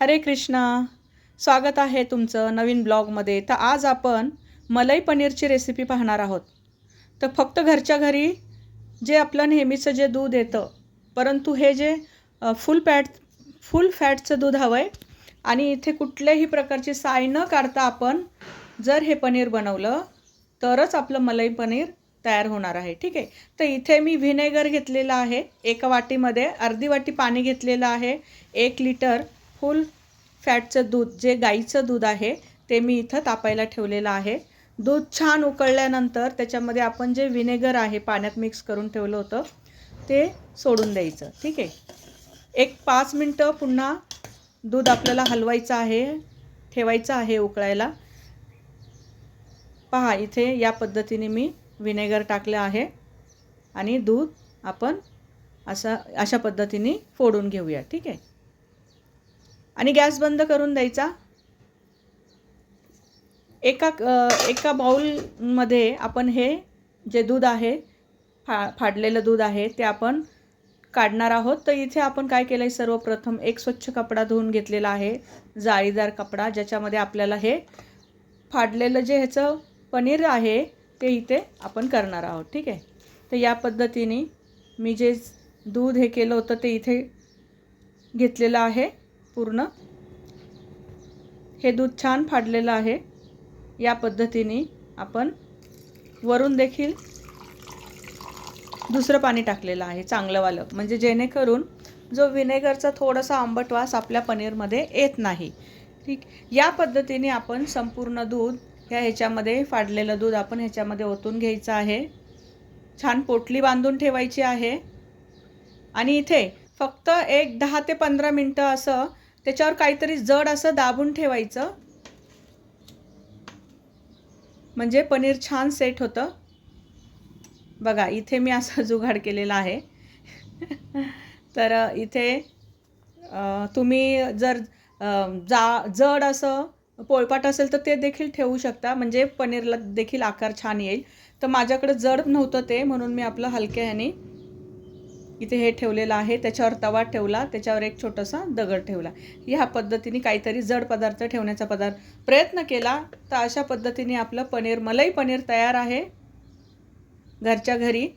हरे कृष्णा. स्वागत आहे तुमचं नवीन ब्लॉगमध्ये. तर आज आपण मलाई पनीरची रेसिपी पाहणार आहोत. तर फक्त घरच्या घरी जे आपलं नेहमीचं जे दूध येतं परंतु हे जे फुल फॅट फुल फॅटचं दूध हवं आहे आणि इथे कुठल्याही प्रकारची साय न काढता आपण जर हे पनीर बनवलं तरच आपलं मलाई पनीर तयार होणार आहे. ठीक आहे? तर इथे मी व्हिनेगर घेतलेलं आहे. एका वाटीमध्ये अर्धी वाटी पाणी घेतलेलं आहे. एक लिटर फुल फॅटचं दूध जे गाईचं दूध आहे ते मी इथं तापायला ठेवलेलं आहे. दूध छान उकळल्यानंतर त्याच्यामध्ये आपण जे व्हिनेगर आहे पाण्यात मिक्स करून ठेवलं होतं ते सोडून द्यायचं. ठीक आहे? एक पाच मिनटं पुन्हा दूध आपल्याला हलवायचं आहे ठेवायचं आहे उकळायला. पहा इथे या पद्धतीने मी व्हिनेगर टाकलं आहे आणि दूध आपण असं अशा पद्धतीने फोडून घेऊया. ठीक आहे? आणि गॅस बंद करून द्यायचा. एका एका बाऊलमध्ये आपण हे जे दूध आहे फा फाडलेलं दूध आहे ते आपण काढणार आहोत. तर इथे आपण काय केलं आहे सर्वप्रथम एक स्वच्छ कपडा धुवून घेतलेला आहे जाळीदार कपडा ज्याच्यामध्ये आपल्याला हे फाडलेलं जे ह्याचं पनीर आहे ते इथे आपण करणार आहोत. ठीक आहे? तर या पद्धतीने मी जे दूध हे केलं होतं ते इथे घेतलेलं आहे. पूर्ण. हे दूध छान फाडलेलं आहे. या पद्धतीने आपण वरून देखील दुसरं पाणी टाकलेलं आहे चांगलंवालं म्हणजे जेणेकरून जो विनेगरचा थोडासा आंबट वास आपल्या पनीरमध्ये येत नाही. ठीक या पद्धतीने आपण संपूर्ण दूध ह्या ह्याच्यामध्ये फाडलेलं दूध आपण ह्याच्यामध्ये ओतून घ्यायचं आहे. छान पोटली बांधून ठेवायची आहे. आणि इथे फक्त एक दहा ते पंधरा मिनटं असं त्याच्यावर काहीतरी जड असं दाबून ठेवायचं. म्हणजे पनीर छान सेट होतं. बघा इथे मी असा जुगाड केलेला आहे. तर इथे तुम्ही जर जा जड असं पोळपाट असेल तर ते देखील ठेवू शकता. म्हणजे पनीरला देखील आकार छान येईल. तर माझ्याकडे जड नव्हतं ते म्हणून मी आपलं हलक्या ह्याने इथे हे ठेवलेलं आहे. त्याच्यावर तवा ठेवला. त्याच्यावर एक छोटासा दगड ठेवला. ह्या पद्धतीने काहीतरी जड पदार्थ ठेवण्याचा पदार्थ. प्रयत्न केला तर अशा पद्धतीने आपलं पनीर मलाई पनीर तयार आहे. घरच्या घरी.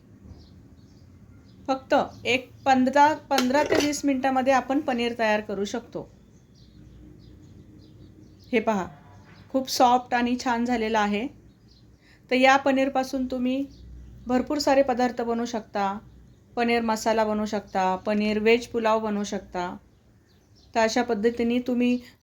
फक्त एक पंधरा पंधरा ते वीस मिनटामध्ये आपण पनीर तयार करू शकतो. हे पहा. खूप सॉफ्ट आणि छान झालेलं आहे. तर या पनीरपासून तुम्ही भरपूर सारे पदार्थ बनवू शकता. पनीर मसाला बनवू शकता पनीर व्हेज पुलाव बनवू शकता. तर अशा पद्धतीने तुम्ही